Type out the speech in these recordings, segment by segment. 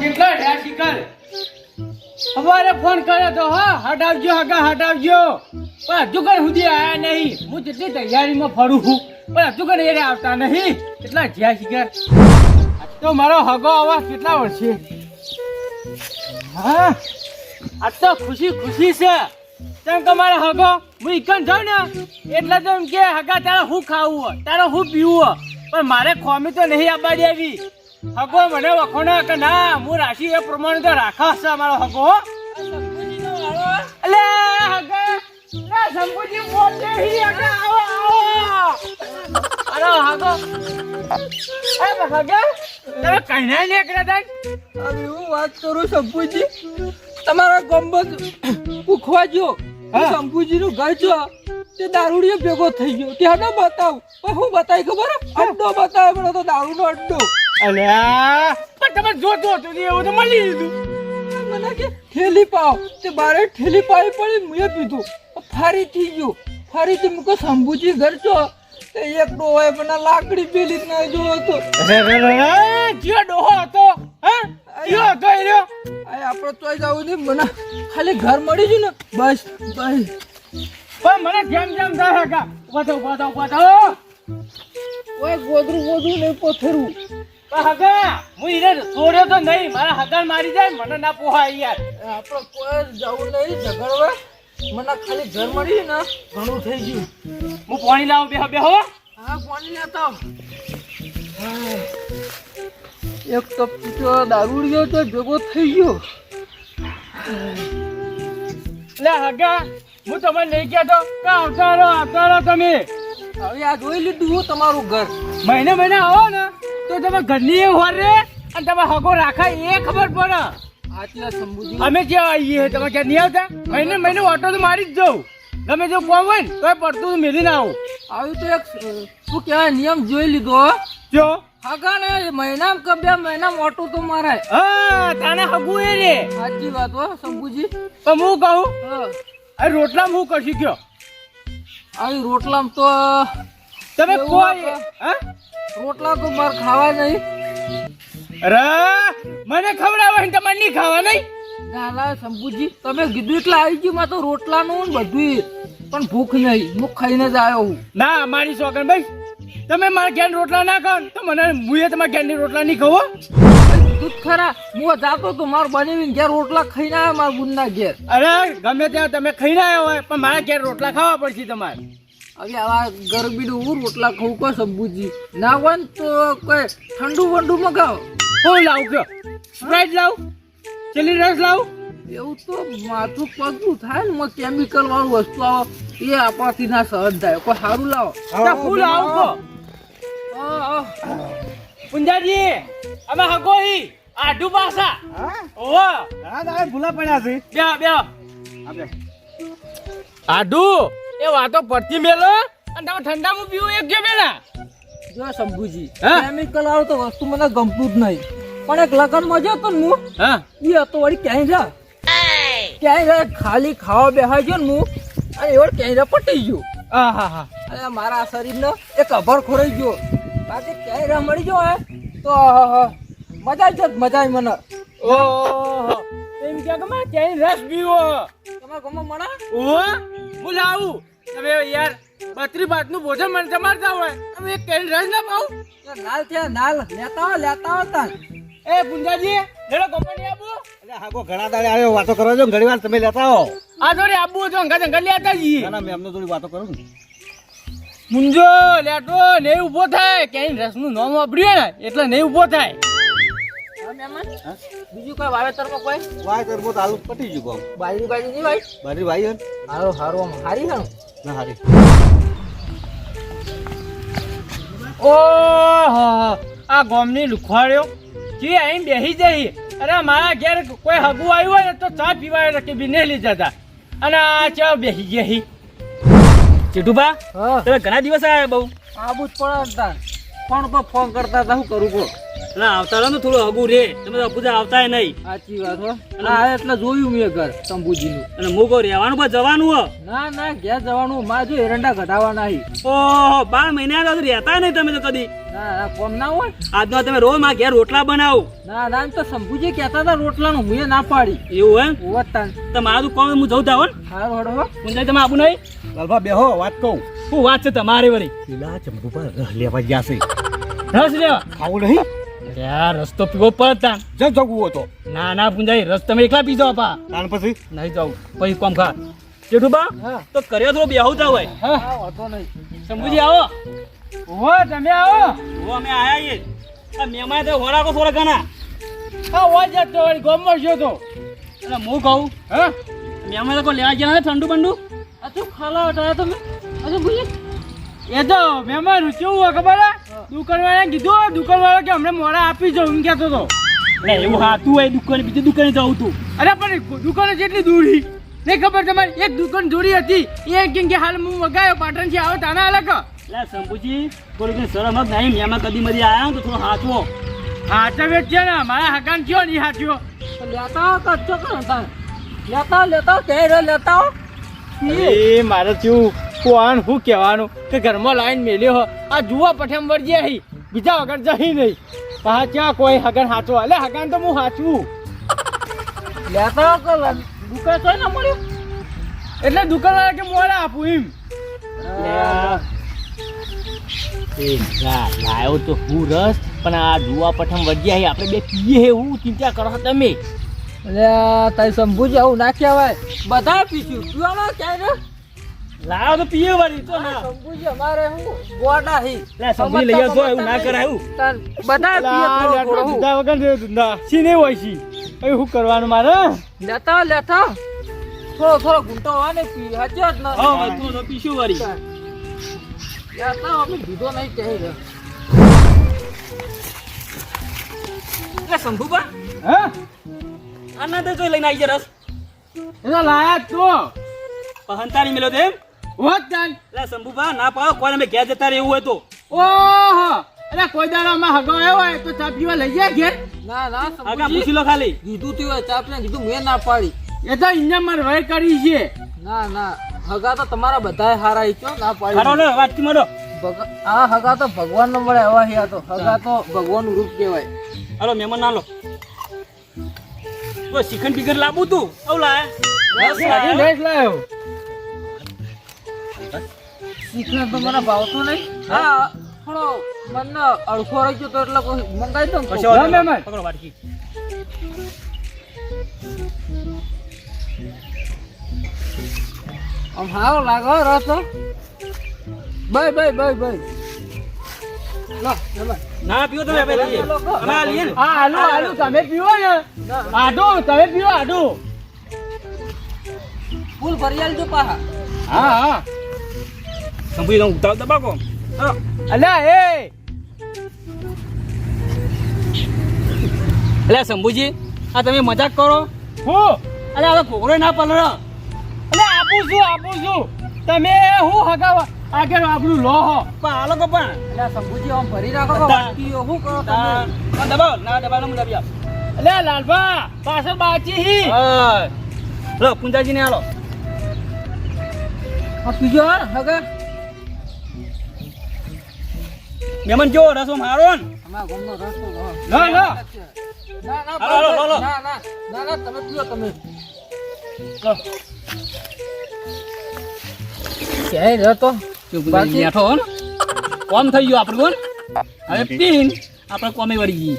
કેટલા રહ્યા શિકાર અમારે ફોન કર્યો તો, હા, હટાવજો હગા હટાવજો. પણ હજુ કઈ સુધી આયા નહીં. હું જેટલી તૈયારીમાં ફરું છું, પણ હજુ કઈ એને આવતા નહીં. કેટલા જ્યાં શિકાર તો મારો હગો અવાજ કેટલા વર્ષે હા આ તો ખુશી ખુશી છે. તેમ કે મારો હગો, હું ઇકન થયો ને, એટલે તો એમ કે હગા તારે હું ખાવું તારે હું પીવું પણ મારે ખોમી તો નહીં આબાડી દેવી હગો મને વખોના કે ના હું રાશિ એ પ્રમાણે તો રાખા છે મારો હગો. હો. અલે હગા લે શંભુજી બોલતે હી હગા આવો આવો. અરે હગો એ હગા તમે કઈ નહીં નીકળ્યા તા અરે હું વાત કરું શંભુજી. તમારા ગંબત ઉખવા જો હા. શંભુજી નું ઘર જો તે દારૂડિયો ભેગો થઈ ગયો. ત્યાં ત્યાંનો બતાવ. પણ હું બતાવી ખબર? અડ્ડો બતાવે મને તો દારૂનો અડ્ડો. અલ્યા. પણ તમે જોતો હતો ને એવું તો મળી લીધું. મને કે ઠેલી પાવ. તે બારે ઠેલી પાવી પડી મેં પીધું. ફરી થઈ ગયો. ફરીથી મૂકો શંભુજી ઘર છો. તે એક ડોહાએ મને લાકડી પેલી ના જો હતો. જીઓ ડોહો હતો? હા? જીઓ હતો એ રહ્યો? આપણે તોય જવું નહીં. મને ખાલી ઘર મળી ગયું ને. બસ બસ. પણ મને જેમ જેમ થાય ઊભા થા ઊભા થા ઓય ગોદરું ગોદરું ને પોથરું. પણ હગા હું એને છોડ્યો તો નહીં. મારા હગા મારી જાય મને ના પોહાય યાર. આપણે કોઈ જવું નહીં ઝઘડવા. મને ખાલી ઘર મળી ને ઘણું થઈ ગયું. હું પાણી લાવું બેહો બેહો હા. પાણી લેતો એક તો પીતો દારૂડિયો તો ભેગો થઈ ગયો. લે હગા હું તમને નહીં કહેતો કે આવતા રહો આવતા રહો તમે. હવે આ જોઈ લીધું હું તમારું ઘર. મહિને મહિને આવો ને તો તમે ઘરની એ હોર રે અને તમે હગો રાખાય એ ખબર પડે. અમે ક્યાં આવીએ તમે ક્યાં નહીં આવતા? મહિને મહિને ઓટો તો મારી જ જાઉં. તમે જો કોમ હોય ને તોય પડતું તો મેલીને આવું. આવ્યું તો એક શું કહેવાય નિયમ જોઈ લીધો જો. હગાને મહિનામાં કે બે મહિનામાં ઓટો તો મારાય. હા તાને હગું એ રે. સાચી વાત હો શંભુજી તો હું કહું? હા. આ રોટલામાં હું કરશી ગયો? આવી રોટલામાં તો તમે કોઈ ના રોટલા તો મારે ખાવા નહીં. અરે મને ખવડાવે ને તમારે નહીં ખાવા નહીં? ના ના શંભુજી તમે કીધું એટલે આવી ગયું માં તો રોટલાનું ને બધું પણ ભૂખ નહીં હું ખાઈને જ આવ્યો હું. ના મારી સોગન ભાઈ તમે મારા ઘેર રોટલા ના ખાઓ તો મને મુએ તમારા ઘેરની રોટલા નહીં ખાવો. દૂધ ખરા હું જાતો તો માર બનાવીને ઘેર રોટલા ખાઈને આવ્યો મારા બુનના ઘેર. અરે ગમે ત્યાં તમે ખાઈને આવ્યા હોય પણ મારા ઘેર રોટલા ખાવા પડશે તમારે. હવે આવા ગરબીનું હું રોટલા ખાઉ કો સબ્બુજી ના હોય ને તો કોઈ ઠંડુ વંડુ મગાવો. હું લાવ કયો? સ્પ્રાઇટ લાવ? ચેલી રસ લાવ? એવું તો માથું પગલું થાય ને માં કેમિકલ વાળું વસ્તુ આવે. એ આપણાથી ના સહજ થાય. કોઈ સારું લાવો. તો ફૂલ આવ કો હા, હા. પુંજાજી અમે હગો હી આડુ પાસા. ઓહો. ભૂલા પડ્યા છે. બે બે. આડુ એ વાતો પડતી મેલો. અને તમે ઠંડામાં પીવું એક જો મેલા જો શંભુજી હા? કેમિકલ આવ તો વસ્તુ મને ગમતું જ નહીં. પણ એક લગ્નમાં જતો ને હું હા? એ હતો વળી ક્યાંય જા. ક્યાંય જા ખાલી ખાવા બેહાઈ ગયો ને હું અને એવડ ક્યાંય જા પટી ગયો. હા હા હા. અને મારા શરીરનો એક અભર ખોરાઈ ગયો. બાકી ચહેરા મળી ગયો હે તો મજા જ મજા મને. ઓહો એમ કે ગમે ક્યાંય રસ પીવો તમે ગમો મળે ઓ હું. લાવું. તમે યાર બત્રી બાતનું ભોજન મને જમાડતા હોય. તમે એક કેરી રસ ના પાઉં. લાલ છે લાલ નાલ. લેતા હો લેતા હો તાન એ ગુંજાજી લેડો કંપની આબુ અરે હાગો ઘણા દાડે આવ્યો વાતો કરો છો ઘણી વાર તમે લેતા હો આ જોડે આબુ જો અંગા અંગા લેતા જઈએ ના ના મેં એમનો થોડી વાતો કરું ને. મુંજો લેટો નહીં ઊભો થાય. ક્યાંય રસનું નામ વાપર્યું ને એટલે નહીં ઊભો થાય. બીજું કોઈ વાવેતરમાં કોઈ? વાય તરબો તો આલુ પટી ગયું કોમ. બાજરી બાજરી નહીં ભાઈ બાજરી ભાઈ હારો હારો હારી ને? ના હારી. ઓહો આ ગોમની લુખવાડ્યો જી અહીં બેસી જઈ. અરે મારા ઘેર કોઈ હગું આવ્યું હોય ને તો ચા પીવા કે બી નહીં લીધા હતા અને આ ચા બેસી ગઈ. ચીટુભા તમે ઘણા દિવસ આવ્યા બહુ? આબુ જ પડતા પણ પર ફોન કરતા હતા શું કરું કો એટલે આવતા રહો ને થોડું અગુ રે. તમે તો અપુજા આવતા નહીં. સાચી વાત હો. હા એટલે જોયું મેં ઘર શંભુજીનું અને મૂકો રહેવાનું પણ જવાનું હો. ના ના ઘેર જવાનું. માં જો એરંડા ઘટાવાના હી ઓહો બાર મહિના તો રહેતા નહીં તમે તો કદી. ના ના કોમ ના હોય? આજનો તમે રોજમાં ઘેર રોટલા બનાવો. ના ના તો શંભુજી કહેતા હતા રોટલાનું મુએ ના પાડી. એવું એમ? ઓવતાન તો મારું કોમ હું જઉં હડો હો તમે આવું નહીં? લાલભા બેહો વાત કહું. શું વાત છે તમારી વળી? પેલા ચંપુ પર રસ લેવા ગયા છે. રસ લેવા ખાવું નહીં? યાર રસ્તો પીવો પડતા જ જગવું હતો ના ના પૂંજાઈ રસ તમે એકલા પી જાઓ પા તાણ પછી? નહીં જાઉં પછી કોમ ખા. જેઠું બા તો કર્યો થોડો બેહુ જાવ હોય. હા. નહીં શંભુજી આવો. ઓ તમે આવો. ઓ અમે આયા છીએ. આ મહેમાન તો હોરાકો થોડા ઘણા હા હોય જતો વળી ગોમ ગયો તો. એટલે હું કહું હા? મેમાય તો કોઈ લેવા ગયા ઠંડુ બંડુ? શું ખાલા હટાયા તમે અરે ભૂલી એ તો મહેમાન કેવું હોય ખબર હે? દુકાનવાળાને કીધું દુકાનવાળા કે અમને મોડા આપી જાઉં એમ કહેતો હતો. એવું હાતું હોય દુકાને બીજી દુકાને જવું તું. અરે પણ દુકાનો જેટલી દૂરી નહીં ખબર તમારી એક દુકાન દૂરી હતી. એ કેમ કે હાલ હું વગાયો પાટણથી આવો તાના અલગ. એટલે શંભુજી થોડી શરમ જ નહીં કદી મધી આયા તો થોડો હાચવો. હા તમે છે ને મારા હકાન કયો નહીં હાચ્યો લેતા આવો કરો લેતા લેતા કહે લેતા. એ મારે થયું કોણ શું કહેવાનું કે ઘરમાં લાઈન મેલ્યો હો. આ જુઓ પઠેમ વળજે અહીં બીજા વગર જઈ નહીં. હા ક્યાં કોઈ હગન હાચો અલે હગાન તો હું હાચવું. લેતા દુકાન તો ના મળ્યું? એટલે દુકાનવાળા કે મોડે આપું એમ. લાયો તો હું રસ પણ આ જુવા પઠમ વળજ્યા આપણે બે પીએ એવું ચિંતા કરો તમે. અરે તારી શંભુજી આવું ના કહેવાય. બધા પીશું. પીવાનો ક્યારે લાવ તો પીએ વાળી તો ના. શંભુજી અમારે હું ગોડા હી. લે શંભુજી લઈ આવજો એવું ના કરાયું બધા પીએ થોડો ધંધા વગર દે ધંધા સી નહીં હોય છી હવે શું કરવાનું મારે? લેતા લેતા. થોડો થોડો ઘૂંટો હોય ને પી હાચી જ ના હા તો પીશું વાળી. લેતા અમે દીધો નહીં કહી રહ્યો. એટલે શંભુબા હા? આના તો જોઈ લઈને આવી જાય રસ એનો લાયા જ તો પહંતારી મેલો તેમ. વોટ ડન તાન એટલે ના પાવ કોને અમે ઘેર જતા રહેવું હોય તો. ઓહો અરે કોઈ દાડામાં હગો આવ્યો હોય તો ચા પીવા લઈ જાય ઘેર. ના ના આગા પૂછી લો ખાલી. કીધું તું હોય ચાપ ને કીધું મેં ના પાડી. એ તો ઇન્જમ માર વય કરી છે. ના ના હગા તો તમારા બધાય હારા ઈ ચો ના પાડી. પાડી ને વાતથી મળો આ હગા તો ભગવાન નો મળે એવા હિયા તો. હગા તો ભગવાનનું રૂપ કહેવાય. હાલો મહેમાન ના લો તો શિખંડ બિગર લાવું તું આવું લાયા? લેસ લાયો શીખણ તો મને ભાવતું નહીં હા થોડો મને અડખો રહી ગયો તો એટલે કોઈ મંગાઈ દઉં વાંધો નહીં. મહેમાન. પકડો વાટકી. આમ હારો લાગો રસ તો બાય બાય બાય બાય લો જમાઈ. ના પીઓ તમે આપણે લઈએ અમે આ લઈએ ને હા આલુ આલુ તમે પીઓ ને. આડો તમે પીઓ આડો. ફૂલ ભરી આલજો પાહા હા હા. શંભુજી તમે ઉતાવ દબાકો હા. અલ્યા એ. એટલે શંભુજી આ તમે મજાક કરો? હું? અરે આ કોકરો ઘોઘરો ના પલરો અલે આપું છું આપું છું. તમે હું હગાવા? આગળ આપણું લો હો. પણ આ લોકો પણ એટલે શંભુજી આમ ભરી રાખો. વાટકીઓ શું કરો તમે? આ ના દબાવ હું દબી આપ. અલે લાલભા પાછળ બાચી હી. લો પુંજાજી ને આલો આ પીજો હે, હગા. જો કેવો રસો મારો ને. અમાર ગામનો રસો લો લો. ના ના. ના ના ના ના તમે પીઓ તમે. લો. ક્યાંય રહ્યો તો. બાકી બેઠો કોમ થઈ ગયો આપણું હવે પીન આપણે કોમે વળી ગઈ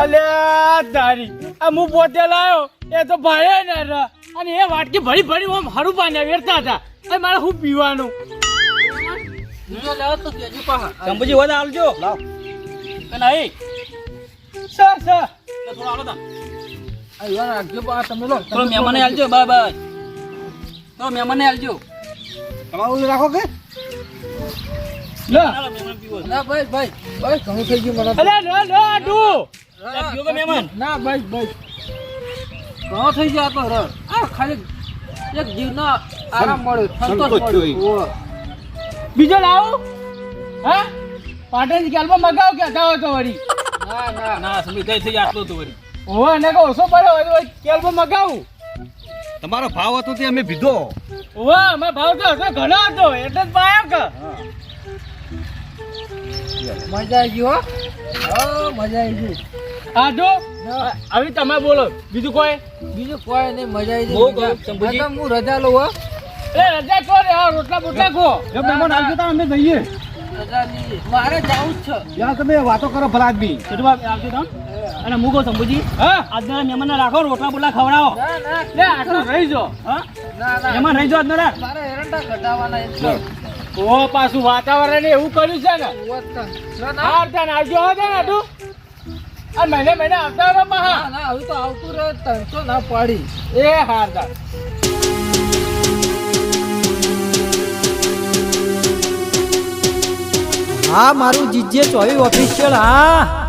અલ્યા તારી આ હું પોતે લાયો. એ તો ભાઈ ને ર. અને એ વાટકી ભરી ભરી ઓમ હરું પાને વેરતા હતા. અને મારે હું પીવાનું? બીજો લેવો તો કેજો પાહા શંભુજી વધા આવજો લાવ. કે નહીં. Sir sir. તો થોડો હાલો તા. આ યાર રાખજો પાહા તમે લો. મહેમાને આવજો બાય બાય. તો મહેમાનને આલજો તમારું રાખો કે. ના ભાઈ ભાઈ ભાઈ ઘણું થઈ ગયું મને. તો. લો લો આડુ. પીવો કે મહેમાન? ના ભાઈ ભાઈ. ઘણો થઈ ગયો તો રસ આ ખાલી એક જીવનો આરામ મળ્યો સંતોષ મળ્યો. બીજો લાવું. હા? પાટણ કેલ્બો મગાવ કે જાઓ તો વળી. ના ના. ના સમી થઈ થઈ આટલું તો વળી. ઓવે ને કહો ઓછો પડ્યો હોય મગાવું. તમારો ભાવ હતો તે અમે પીધો. ઓવે અમે ભાવ તો હતો ઘણો હતો એટલે જ પાયો કે. મજા આવી ગયો હો. મજા આવી ગઈ. આ જો. હવે તમે બોલો બીજું કોઈ? બીજું કોઈ નહીં મજા આવી જાય ગઈ. હા, તો હું રજા લઉં હો. એ રજા કો રે આ રોટલા બોટલા કહો જો મહેમાન આવજો તો અમે જઈએ. રજા મારે જવું જ છે. યાર તમે વાતો કરો ભલા આદમી કેટલું આવજો તમે અને મૂકો શંભુજી હા? આજના મહેમાન રાખો રોટલા બોટલા ખવડાવો. ના ના લે આટલું રહી જો. હા? ના ના. મહેમાન રહી જાઓ આજના મારે એરંડા કઢાવવાના એટલે ઓ પાછું વાતાવરણ એવું કર્યું છે ને? કર. ના ના. આવજો હો ત્યાં આટું આ મહિને મહિને આવતા રહો મહા ના તો આવતું રહે ત્રણસો ના પાડી. એ હાર હા મારું જીજે ચોવી ઓફિશિયલ હા.